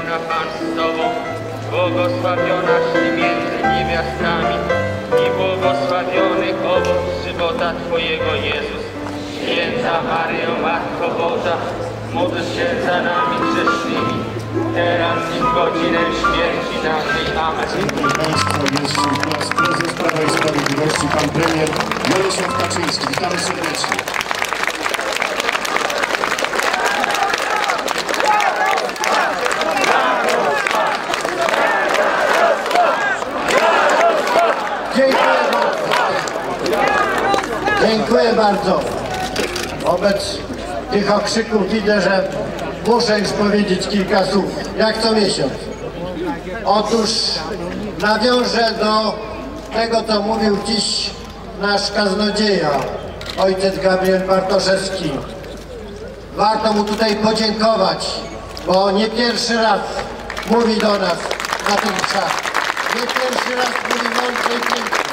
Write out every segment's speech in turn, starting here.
z Tobą, błogosławionaś Ty między niewiastami i błogosławiony owoc żywota Twojego Jezus. Święta Maryjo, Matko Boża, módl się za nami grzesznymi, teraz i w godzinę śmierci naszej. Amen. Dziękuję Państwu. Jest nasz prezes Prawa i Sprawiedliwości, pan premier Jarosław Kaczyński. Witamy serdecznie. Dziękuję bardzo. Dziękuję bardzo. Wobec tych okrzyków widzę, że muszę już powiedzieć kilka słów, jak co miesiąc. Otóż nawiążę do tego, co mówił dziś nasz kaznodzieja, ojciec Gabriel Bartoszewski. Warto mu tutaj podziękować, bo nie pierwszy raz mówi do nas na tym mszach. Nie pierwszy raz mówi mądrze i pięknie.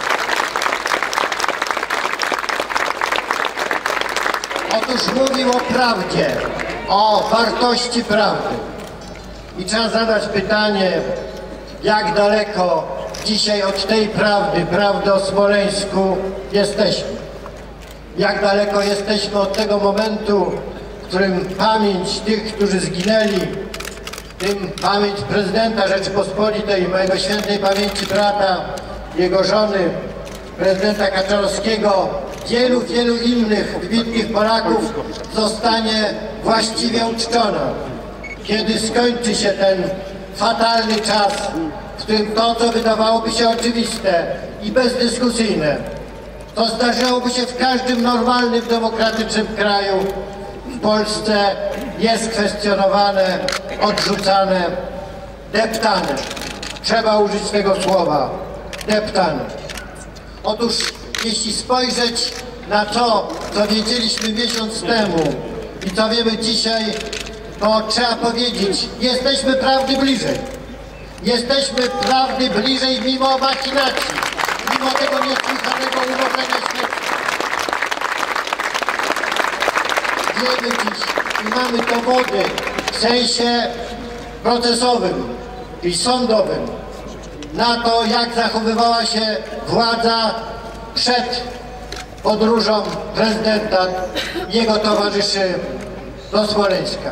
Otóż mówił o prawdzie, o wartości prawdy. I trzeba zadać pytanie, jak daleko dzisiaj od tej prawdy, prawdy o Smoleńsku jesteśmy. Jak daleko jesteśmy od tego momentu, w którym pamięć tych, którzy zginęli, tym pamięć prezydenta Rzeczypospolitej, mojego świętej pamięci brata, jego żony, prezydenta Kaczorowskiego, wielu, wielu innych wybitnych Polaków zostanie właściwie uczczona. Kiedy skończy się ten fatalny czas, w którym to, co wydawałoby się oczywiste i bezdyskusyjne, to zdarzałoby się w każdym normalnym, demokratycznym kraju, w Polsce jest kwestionowane, odrzucane, deptane. Trzeba użyć tego słowa, deptane. Otóż jeśli spojrzeć na to, co wiedzieliśmy miesiąc temu i co wiemy dzisiaj, to trzeba powiedzieć, jesteśmy prawdy bliżej. Jesteśmy prawdy bliżej mimo machinacji, mimo tego niesłychanego umorzenia śmierci. Wiemy dziś i mamy dowody w sensie procesowym i sądowym na to, jak zachowywała się władza przed podróżą prezydenta i jego towarzyszy do Smoleńska.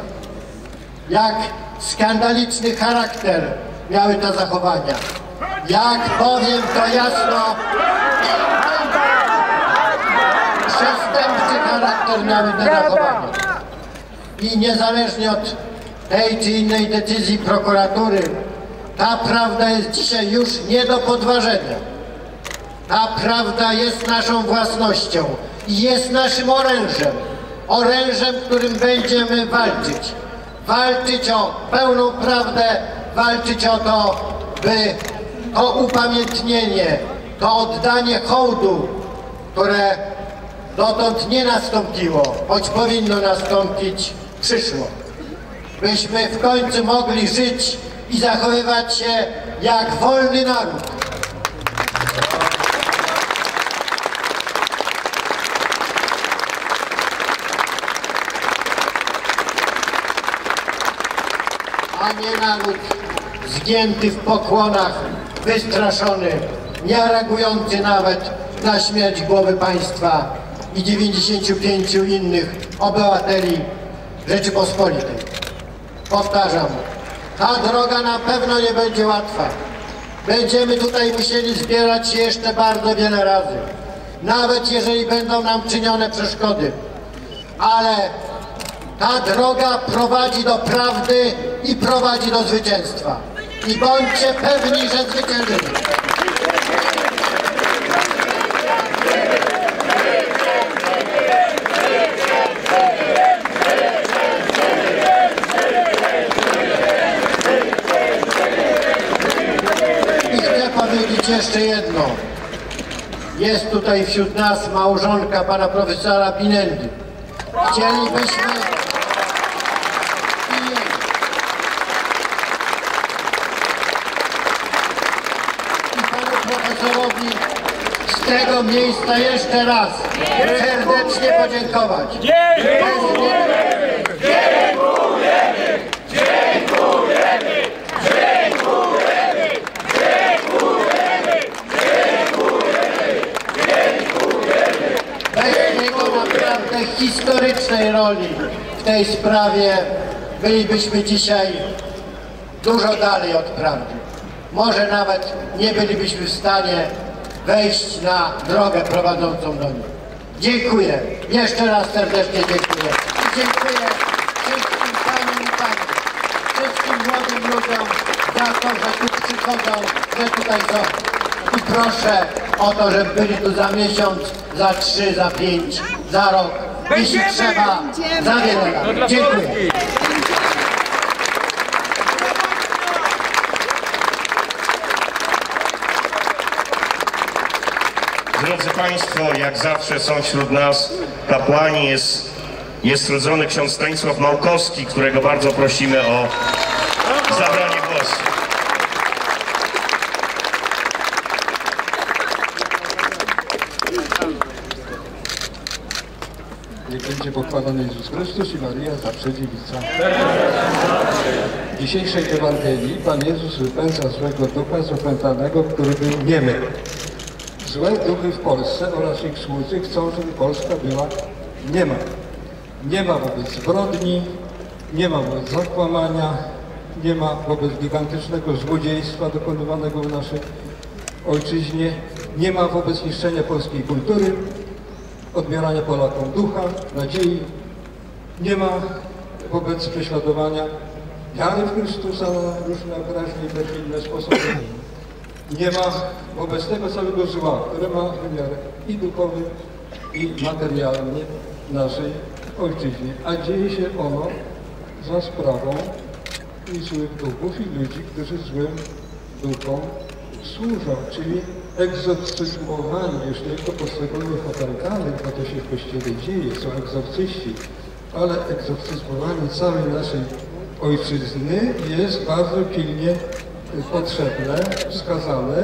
Jak skandaliczny charakter miały te zachowania. Jak powiem to jasno, przestępczy charakter miały te zachowania. I niezależnie od tej czy innej decyzji prokuratury, ta prawda jest dzisiaj już nie do podważenia. Ta prawda jest naszą własnością i jest naszym orężem. Orężem, którym będziemy walczyć. Walczyć o pełną prawdę, walczyć o to, by to upamiętnienie, to oddanie hołdu, które dotąd nie nastąpiło, choć powinno nastąpić, przyszło. Byśmy w końcu mogli żyć i zachowywać się jak wolny naród. A nie naród zgięty w pokłonach, wystraszony, nie reagujący nawet na śmierć głowy państwa i 95 innych obywateli Rzeczypospolitej. Powtarzam, ta droga na pewno nie będzie łatwa. Będziemy tutaj musieli zbierać się jeszcze bardzo wiele razy. Nawet jeżeli będą nam czynione przeszkody. Ale ta droga prowadzi do prawdy i prowadzi do zwycięstwa. I bądźcie pewni, że zwyciężymy. I chcę powiedzieć jeszcze jedno. Jest tutaj wśród nas małżonka pana profesora Pinendy. Chcielibyśmy z tego miejsca jeszcze raz serdecznie podziękować. Dziękujemy. Dziękujemy! Dziękujemy! Dziękujemy! Dziękujemy! Dziękujemy! Dziękujemy! Bez jego naprawdę historycznej roli w tej sprawie bylibyśmy dzisiaj dużo dalej od prawdy. Może nawet nie bylibyśmy w stanie wejść na drogę prowadzącą do niej. Dziękuję. Jeszcze raz serdecznie dziękuję. I dziękuję wszystkim paniom i panom, wszystkim młodym ludziom za to, że tu przychodzą, że tutaj są. I proszę o to, żeby byli tu za miesiąc, za trzy, za pięć, za rok. Jeśli trzeba, za wiele lat. Dziękuję. Drodzy Państwo, jak zawsze są wśród nas kapłani, jest, jest rodzony ksiądz Stanisław Małkowski, którego bardzo prosimy o zabranie głosu. Niech będzie pochwalony Jezus Chrystus i Maria zawsze dziewica. W dzisiejszej Ewangelii Pan Jezus wypędza złego ducha z opętanego, który był niemy. Złe duchy w Polsce oraz ich słudzy chcą, żeby Polska była niema. Nie ma wobec zbrodni, nie ma wobec zakłamania, nie ma wobec gigantycznego złodziejstwa dokonywanego w naszej ojczyźnie, nie ma wobec niszczenia polskiej kultury, odbierania Polakom ducha, nadziei. Nie ma wobec prześladowania wiary w Chrystusa na różne wyraźne i perfidne sposoby. Nie ma wobec tego całego zła, które ma wymiar i duchowy, i materialny naszej ojczyźnie. A dzieje się ono za sprawą i złych duchów i ludzi, którzy złym duchom służą, czyli egzorcyzmowani, już tylko poszczególnych opętanych, bo to się w Kościele dzieje, są egzorcyści, ale egzorcyzmowanie całej naszej ojczyzny jest bardzo pilnie potrzebne, wskazane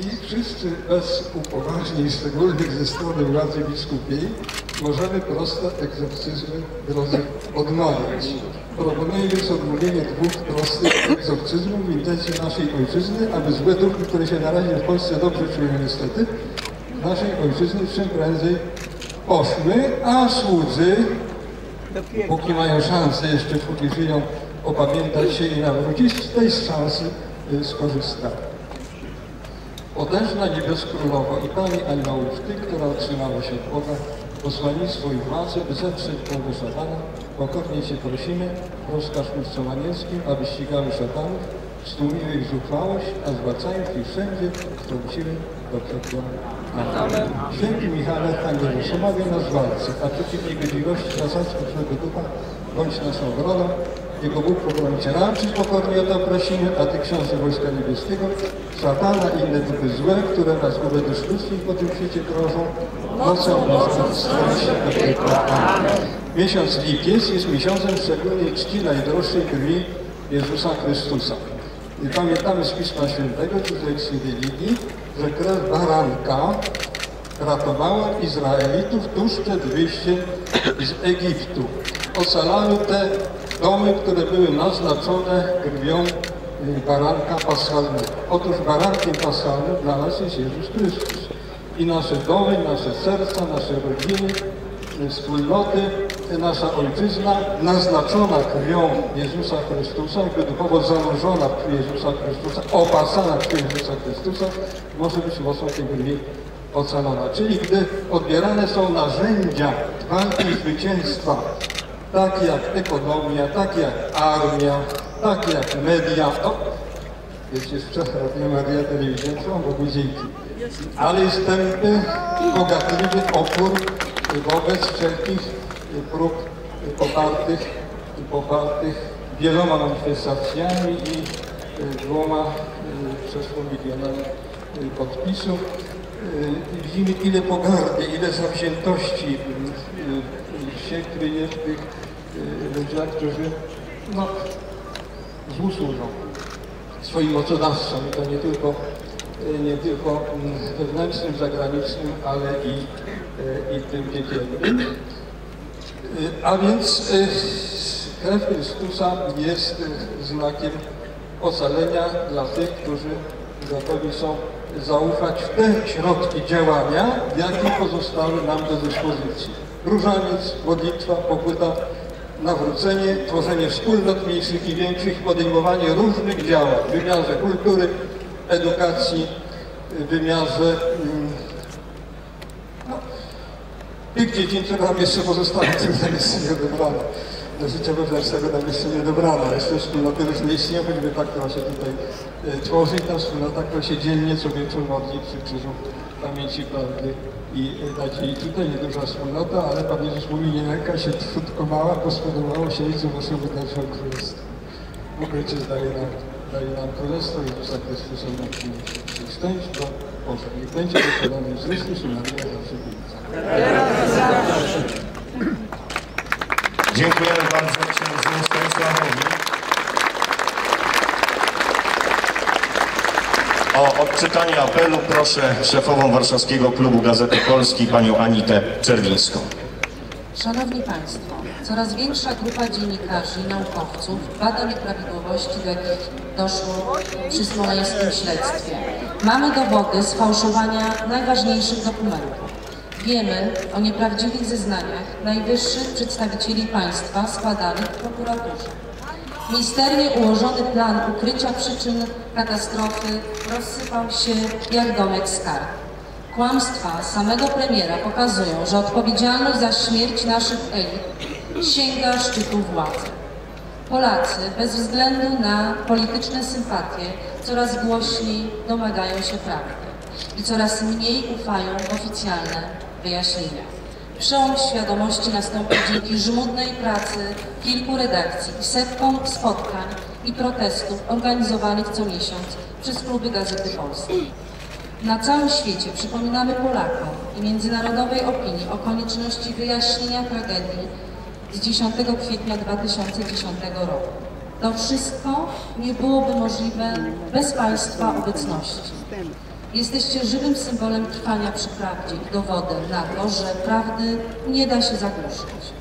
i wszyscy bez upoważnień szczególnych ze strony władzy biskupiej możemy proste egzorcyzmy drodzy odmawiać. Proponuję więc odmówienie dwóch prostych egzorcyzmów w intencji naszej ojczyzny, aby złe duchy, które się na razie w Polsce dobrze czują niestety, naszej ojczyzny czym prędzej poszły, a słudzy, póki mają szansę, jeszcze póki żyją, opamiętać się i nawrócić, z tej szansy y, skorzystali. Potężna niebios królowo i Pani aniołów, Ty, która otrzymała się od Boga posłannictwo i władzę, by zetrzeć głowę szatana, pokornie Cię prosimy, rozkaż mówcom anielskim, aby ścigały szatanów, stłumiły ich zuchwałość, a zwracając ich wszędzie, wtrąciły do piekła. Amen. Święty Michale, Anielu, pomawiaj nas walce, a przeciw niegodziwości zasadzki złego ducha, bądź naszą obroną, jego Bóg Cię raczyć, pokornie o to prosimy, a Ty, Książę Wojska Niebieskiego, szatana i inne duchy złe, które nas u sztucznych po tym świecie krążą, nocą możemy strącić do piekła. Miesiąc lipiec jest miesiącem szczególnej czci najdroższej krwi Jezusa Chrystusa. I pamiętamy z Pisma Świętego, czy z religii, że krew baranka ratowała Izraelitów tuż przed wyjściem z Egiptu. Ocalały te domy, które były naznaczone krwią y, baranka paschalnego. Otóż barankiem paschalnym dla nas jest Jezus Chrystus. I nasze domy, nasze serca, nasze rodziny, y, wspólnoty, y, nasza ojczyzna naznaczona krwią Jezusa Chrystusa, jakby duchowo zanurzona w Jezusa Chrystusa, opasana krwi Jezusa Chrystusa, może być mocą tej krwi ocalona. Czyli gdy odbierane są narzędzia walki zwycięstwa, takie jak ekonomia, takie jak armia, takie jak media, wiecie, z Czech Radio Maria Telewizja, są Bogu dzięki. Ale jest tępy, bogatliwy opór wobec wszelkich prób popartych, popartych wieloma manifestacjami i dwoma przeszło milionami podpisów. Widzimy ile pogardy, ile zawziętości się kryje w tych ludziach, którzy no, złu służą swoim mocodawcom. I to nie tylko, nie tylko wewnętrznym, zagranicznym, ale i, i tym piekielnym. A więc krew Chrystusa jest znakiem ocalenia dla tych, którzy gotowi są zaufać w te środki działania, jakie pozostały nam do dyspozycji. różaniec, modlitwa, pokuta, nawrócenie, tworzenie wspólnot mniejszych i większych, podejmowanie różnych działań w wymiarze kultury, edukacji, w wymiarze mm, no, tych dziedzin, które nam jeszcze pozostały, które nam jeszcze nie odebrano. Do życia wewnętrznego nam jeszcze nie dobrano. Jeszcze wspólnoty różne istnieją, choćby ta, która się tutaj e, tworzy ta wspólnota, która się dziennie co wieczór modli przy krzyżu pamięci prawdy i e, nadziei. Tutaj nieduża wspólnota, ale Pan Jezus mówi, nie lęka się tylko mała, bo spodobało się jej, co waszego wydać królestwo. Bóg Ojciec daje nam, daje nam królestwo i Jezusa Chrystusa nam przyniesie. Szczęść do Boże. Niech będzie wykonany z Chrystus i Maria zawsze. Dziękujemy Odczytanie apelu proszę szefową Warszawskiego Klubu Gazety Polskiej, panią Anitę Czerwińską. Szanowni Państwo, coraz większa grupa dziennikarzy i naukowców bada nieprawidłowości, do jakich doszło przy smoleńskim śledztwie. Mamy dowody sfałszowania najważniejszych dokumentów. Wiemy o nieprawdziwych zeznaniach najwyższych przedstawicieli państwa składanych w prokuraturze. Misternie ułożony plan ukrycia przyczyn katastrofy rozsypał się jak domek z kart. Kłamstwa samego premiera pokazują, że odpowiedzialność za śmierć naszych elit sięga szczytu władzy. Polacy, bez względu na polityczne sympatie, coraz głośniej domagają się prawdy i coraz mniej ufają w oficjalne wyjaśnienia. Przełom świadomości nastąpił dzięki żmudnej pracy kilku redakcji i setkom spotkań i protestów organizowanych co miesiąc przez kluby Gazety Polskiej. Na całym świecie przypominamy Polakom i międzynarodowej opinii o konieczności wyjaśnienia tragedii z 10 kwietnia 2010 roku. To wszystko nie byłoby możliwe bez Państwa obecności. Jesteście żywym symbolem trwania przy prawdzie i dowodem na to, że prawdy nie da się zagłuszyć.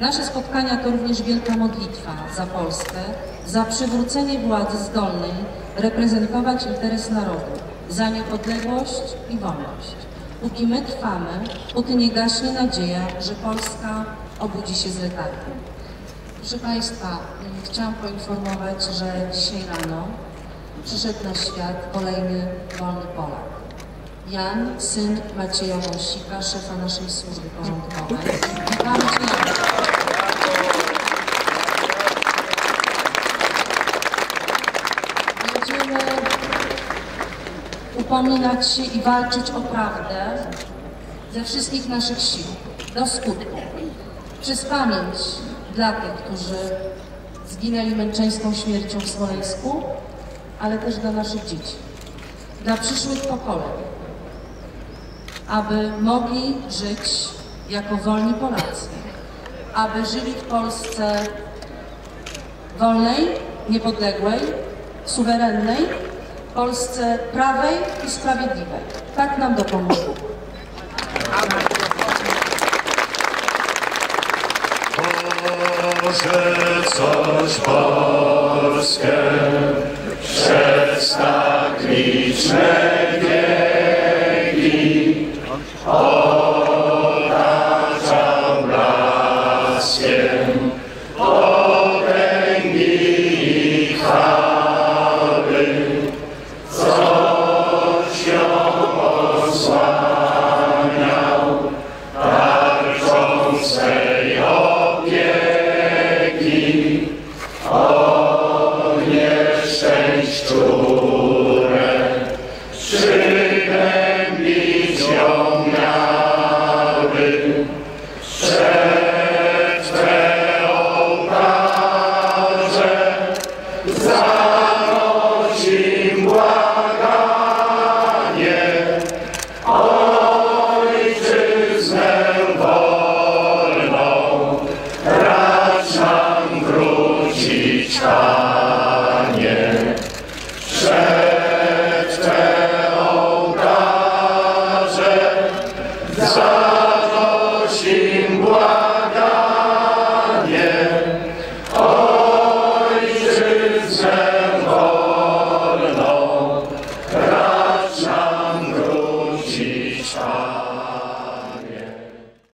Nasze spotkania to również wielka modlitwa za Polskę, za przywrócenie władzy zdolnej reprezentować interes narodu, za niepodległość i wolność. Póki my trwamy, póty nie gaśnie nadzieja, że Polska obudzi się z letargu. Proszę Państwa, mm, chciałam poinformować, że dzisiaj rano przyszedł na świat kolejny wolny Polak. Jan, syn Macieja Wąsika, szefa naszej służby porządkowej. Witamy Cię, Janie. Będziemy upominać się i walczyć o prawdę ze wszystkich naszych sił, do skutku. Przez pamięć dla tych, którzy zginęli męczeńską śmiercią w Smoleńsku, ale też dla naszych dzieci, dla przyszłych pokoleń, aby mogli żyć jako wolni Polacy, aby żyli w Polsce wolnej, niepodległej, suwerennej, Polsce prawej i sprawiedliwej. Tak nam dopomógł. Może coś Polskę przez tak liczne wieki